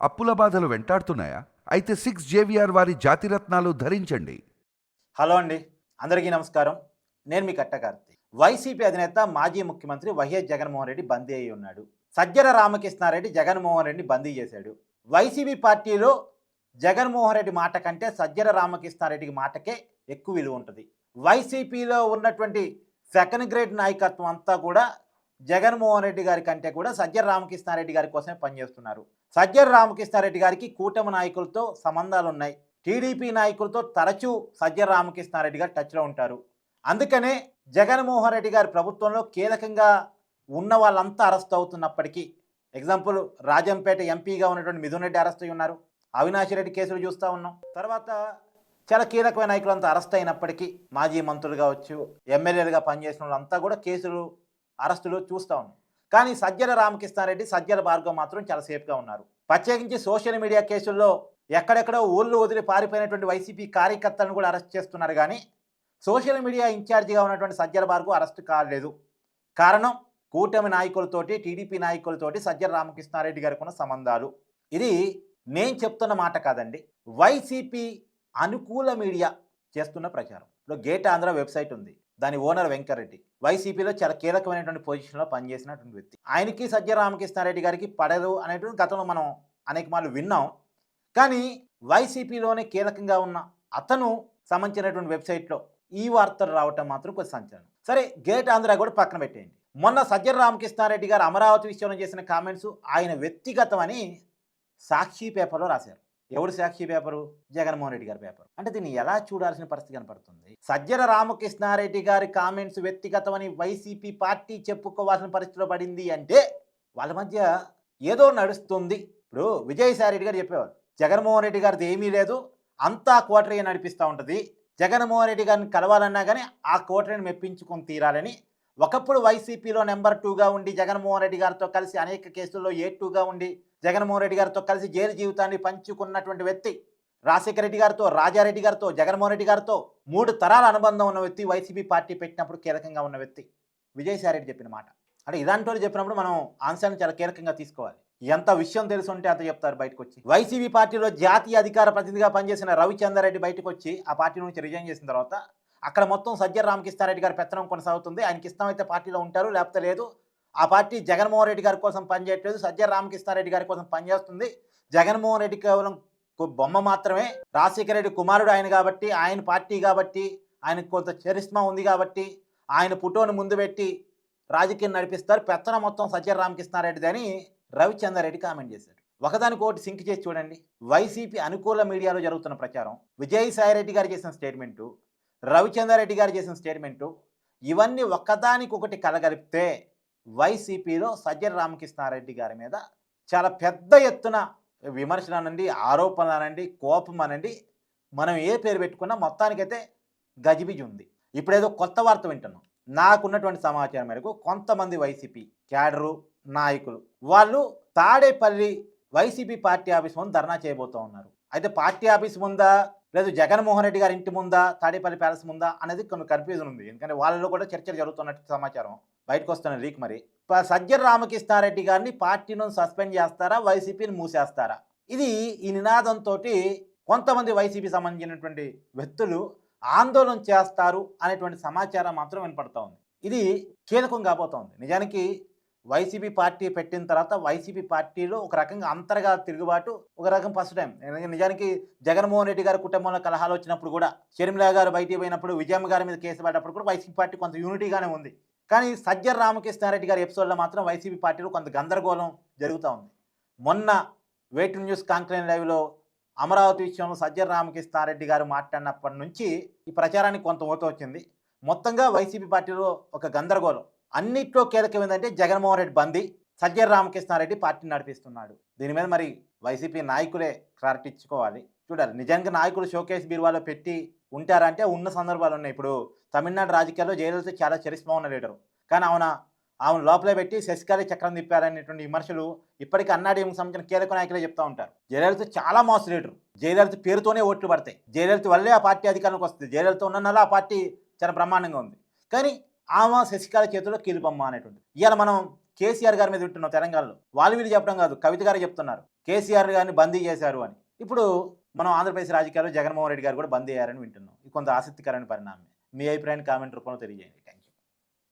అప్పుల బాధలు వెంటాడుతున్నాయా? అయితే సిక్స్ జేవిఆర్ వారి జాతిరత్నాలు ధరించండి. హలో అండి. అందరికీ నమస్కారం. నేను మీ కట్టకార్తి వైసీపీ అధినేత మాజీ ముఖ్యమంత్రి వైఎస్ జగన్మోహన్ రెడ్డి బందీ అయి ఉన్నాడు. సజ్జల రామకృష్ణారెడ్డి జగన్మోహన్ రెడ్డిని బందీ చేశాడు. వైసీపీ పార్టీలో జగన్మోహన్ రెడ్డి మాట కంటే సజ్జల రామకృష్ణారెడ్డికి మాటకే ఎక్కువ విలువ ఉంటుంది. వైసీపీలో ఉన్నటువంటి సెకండ్ గ్రేడ్ నాయకత్వం అంతా కూడా జగన్మోహన్ రెడ్డి గారి కంటే కూడా సజ్జల రామకృష్ణారెడ్డి గారి కోసమే పనిచేస్తున్నారు. సజ్జల రామకృష్ణారెడ్డి గారికి కూటమి నాయకులతో సంబంధాలు ఉన్నాయి. టీడీపీ నాయకులతో తరచూ సజ్జల రామకృష్ణారెడ్డి గారు టచ్లో ఉంటారు. అందుకనే జగన్మోహన్ రెడ్డి గారి ప్రభుత్వంలో కీలకంగా ఉన్న వాళ్ళంతా అరెస్ట్ అవుతున్నప్పటికీ ఎగ్జాంపుల్ రాజంపేట ఎంపీగా ఉన్నటువంటి మిథున్ రెడ్డి అరెస్ట్ అయి ఉన్నారు. అవినాష్ రెడ్డి కేసులు చూస్తూ ఉన్నాం. తర్వాత చాలా కీలకమైన నాయకులంతా అరెస్ట్ అయినప్పటికీ మాజీ మంత్రులు కావచ్చు ఎమ్మెల్యేలుగా పనిచేసిన వాళ్ళంతా కూడా కేసులు అరెస్టులు చూస్తూ ఉన్నాం. కానీ సజ్జల రామకృష్ణారెడ్డి సజ్జల భార్గవ్ మాత్రం చాలా సేఫ్గా ఉన్నారు. ప్రత్యేకించి సోషల్ మీడియా కేసుల్లో ఎక్కడెక్కడో ఊళ్ళు వదిలి పారిపోయినటువంటి వైసీపీ కార్యకర్తలను కూడా అరెస్ట్ చేస్తున్నారు కానీ సోషల్ మీడియా ఇన్ఛార్జిగా ఉన్నటువంటి సజ్జల భార్గవ్ అరెస్ట్ కాలేదు. కారణం కూటమి నాయకులతోటి టీడీపీ నాయకులతోటి సజ్జల రామకృష్ణారెడ్డి గారికి ఉన్న సంబంధాలు. ఇది నేను చెప్తున్న మాట కాదండి. వైసీపీ అనుకూల మీడియా చేస్తున్న ప్రచారం. ఇప్పుడు గేట్ ఆంధ్ర వెబ్సైట్ ఉంది. దాని ఓనర్ వెంకరెడ్డి. వైసీపీలో చాలా కీలకమైనటువంటి పొజిషన్లో పనిచేసినటువంటి వ్యక్తి. ఆయనకి సజ్జ రామకృష్ణారెడ్డి గారికి పడదు అనేటువంటి గతంలో మనం అనేక మార్లు విన్నాం. కానీ వైసీపీలోనే కీలకంగా ఉన్న అతను సంబంధించినటువంటి వెబ్సైట్లో ఈ వార్తలు రావటం మాత్రం కొంచెం సంచలనం. సరే గేట్ ఆంధ్ర కూడా పక్కన పెట్టేయండి. మొన్న సజ్జల రామకృష్ణారెడ్డి గారు అమరావతి విషయంలో చేసిన కామెంట్స్ ఆయన వ్యక్తిగతమని సాక్షి పేపర్లో రాశారు. ఎవడు సాక్షి పేపరు? జగన్మోహన్ రెడ్డి గారి పేపర్. అంటే దీన్ని ఎలా చూడాల్సిన పరిస్థితి కనపడుతుంది? సజ్జల రామకృష్ణారెడ్డి గారి కామెంట్స్ వ్యక్తిగతమని వైసీపీ పార్టీ చెప్పుకోవాల్సిన పరిస్థితిలో పడింది అంటే వాళ్ళ మధ్య ఏదో నడుస్తుంది. ఇప్పుడు విజయసాయి రెడ్డి గారు చెప్పేవారు జగన్మోహన్ రెడ్డి గారిది ఏమీ లేదు అంతా కోటరీ నడిపిస్తూ ఉంటుంది. జగన్మోహన్ రెడ్డి గారిని కలవాలన్నా కానీ ఆ కోటరీని మెప్పించుకొని తీరాలని ఒకప్పుడు వైసీపీలో నెంబర్ టూగా ఉండి జగన్మోహన్ రెడ్డి గారితో కలిసి అనేక కేసుల్లో ఏ టూగా ఉండి జగన్మోహన్ రెడ్డి గారితో కలిసి జైలు జీవితాన్ని పంచుకున్నటువంటి వ్యక్తి రాజశేఖర రెడ్డి గారితో రాజారెడ్డి గారితో జగన్మోహన్ రెడ్డి గారితో మూడు తరాల అనుబంధం ఉన్న వ్యక్తి వైసీపీ పార్టీ పెట్టినప్పుడు కీలకంగా ఉన్న వ్యక్తి విజయసాయిరెడ్డి చెప్పిన మాట. అంటే ఇలాంటి చెప్పినప్పుడు మనం ఆన్సర్ని చాలా కీలకంగా తీసుకోవాలి. ఎంత విషయం తెలుసు ఉంటే అంత చెప్తారు బయటకు వచ్చి వైసీపీ పార్టీలో జాతీయ అధికార ప్రతినిధిగా పనిచేసిన రవిచంద్రారెడ్డి బయటకు వచ్చి ఆ పార్టీ నుంచి రిజైన్ చేసిన తర్వాత అక్కడ మొత్తం సజ్జల రామకృష్ణారెడ్డి గారి పెత్తనం కొనసాగుతుంది. ఆయనకి ఇష్టమైతే పార్టీలో ఉంటారు లేకపోతే లేదు. ఆ పార్టీ జగన్మోహన్ రెడ్డి గారి కోసం పనిచేయట్లేదు సజ్జల రామకృష్ణారెడ్డి గారి కోసం పనిచేస్తుంది. జగన్మోహన్ రెడ్డి కేవలం బొమ్మ మాత్రమే. రాజశేఖర రెడ్డి కుమారుడు ఆయన కాబట్టి ఆయన పార్టీ కాబట్టి ఆయనకు కొంత చరిస్మా ఉంది కాబట్టి ఆయన ఫోటోను ముందు పెట్టి రాజకీయం నడిపిస్తారు. పెత్తనం మొత్తం సజ్జల రామకృష్ణారెడ్డిది అని రవిచంద్రారెడ్డి కామెంట్ చేశారు ఒకదానికి ఒకటి సింక్ చేసి చూడండి. వైసీపీ అనుకూల మీడియాలో జరుగుతున్న ప్రచారం. విజయసాయిరెడ్డి గారు చేసిన స్టేట్మెంటు రవిచంద్రారెడ్డి గారు చేసిన స్టేట్మెంటు ఇవన్నీ ఒక్కదానికొకటి కలగలిపితే వైసీపీలో సజ్జల రామకృష్ణారెడ్డి గారి మీద చాలా పెద్ద ఎత్తున విమర్శలు అనండి ఆరోపణలు అనండి కోపం అనండి మనం ఏ పేరు పెట్టుకున్నా మొత్తానికైతే గజిబిజి ఉంది. ఇప్పుడేదో కొత్త వార్త వింటున్నాం. నాకున్నటువంటి సమాచారం మేరకు కొంతమంది వైసీపీ క్యాడరు నాయకులు వాళ్ళు తాడేపల్లి వైసీపీ పార్టీ ఆఫీస్ ముందు ధర్నా చేయబోతూ ఉన్నారు. అయితే పార్టీ ఆఫీస్ ముందా? లేదు జగన్మోహన్ రెడ్డి గారి ఇంటి ముందా తాడేపల్లి ప్యాలెస్ ముందా అనేది కొన్ని కన్ఫ్యూజన్ ఉంది. ఎందుకంటే వాళ్ళలో కూడా చర్చలు జరుగుతున్నట్టు సమాచారం. బయటకు వస్తున్న లీక్ మరి. ప- రామకృష్ణారెడ్డి గారిని పార్టీ నుంచి సస్పెండ్ చేస్తారా వైసీపీని మూసేస్తారా? ఇది ఈ నినాదంతో కొంతమంది వైసీపీ సంబంధించినటువంటి వ్యక్తులు ఆందోళన చేస్తారు అనేటువంటి సమాచారం మాత్రం వినపడతా ఉంది. ఇది కీలకం కాబోతోంది నిజానికి వైసీపీ పార్టీ పెట్టిన తర్వాత వైసీపీ పార్టీలో ఒక రకంగా అంతర్గా తిరుగుబాటు ఒక రకం ఫస్ట్ టైం నిజానికి జగన్మోహన్ రెడ్డి గారి కుటుంబంలో కలహాలు వచ్చినప్పుడు కూడా షర్మిలా గారు బయటికి పోయినప్పుడు విజయమ్మ గారి మీద కేసు పడ్డప్పుడు కూడా వైసీపీ పార్టీ కొంత యూనిటీగానే ఉంది. కానీ సజ్జర్ రామకృష్ణారెడ్డి గారి ఎపిసోడ్లో మాత్రం వైసీపీ పార్టీలో కొంత గందరగోళం జరుగుతూ ఉంది. మొన్న వెయిట్ న్యూస్ కాంక్లైన్ లైవ్లో అమరావతి విషయంలో సజ్జర్ రామకృష్ణారెడ్డి గారు మాట్లాడినప్పటి నుంచి ఈ ప్రచారానికి కొంత ఊత వచ్చింది. మొత్తంగా వైసీపీ పార్టీలో ఒక గందరగోళం. అన్నిట్లో కీలకం ఏంటంటే జగన్మోహన్ రెడ్డి బందీ సజ్జల రామకృష్ణారెడ్డి పార్టీని నడిపిస్తున్నాడు. దీని మీద మరి వైసీపీ నాయకులే క్లారిటీ ఇచ్చుకోవాలి. చూడాలి నిజానికి నాయకులు షోకేస్ బీరువాలో పెట్టి ఉంటారంటే ఉన్న సందర్భాలు ఉన్నాయి. ఇప్పుడు తమిళనాడు రాజకీయాల్లో జయలలిత చాలా చరిస్మా ఉన్న లీడరు. కానీ ఆమెన ఆమెను లోపలే పెట్టి శశికళ చక్రం తిప్పారనేటువంటి విమర్శలు ఇప్పటికీ అన్నాడీఎంకి సంబంధించిన కీలక నాయకులే చెప్తా ఉంటారు. జయలలిత చాలా మోస లీడరు. జయలలిత పేరుతోనే ఓట్లు పడతాయి. జయలలిత వల్లే ఆ పార్టీ అధికారంలోకి వస్తుంది. జయలలిత ఉన్ననాల ఆ పార్టీ చాలా బ్రహ్మాండంగా ఉంది. కానీ ఆమె శశికళ చేతిలో కీలుపమ్మ అనేటువంటి ఇవాళ మనం కేసీఆర్ గారి మీద వింటున్నాం తెలంగాణలో. వాళ్ళు వీళ్ళు చెప్పడం కాదు కవిత గారు చెప్తున్నారు. కేసీఆర్ గారిని బందీ చేశారు అని. ఇప్పుడు మనం ఆంధ్రప్రదేశ్ రాజకీయాల్లో జగన్మోహన్ రెడ్డి గారు కూడా బందీ అయ్యారని వింటున్నాం. కొంత ఆసక్తికరమైన పరిణామం మీ అభిప్రాయాన్ని కామెంట్ రూపంలో తెలియజేయండి.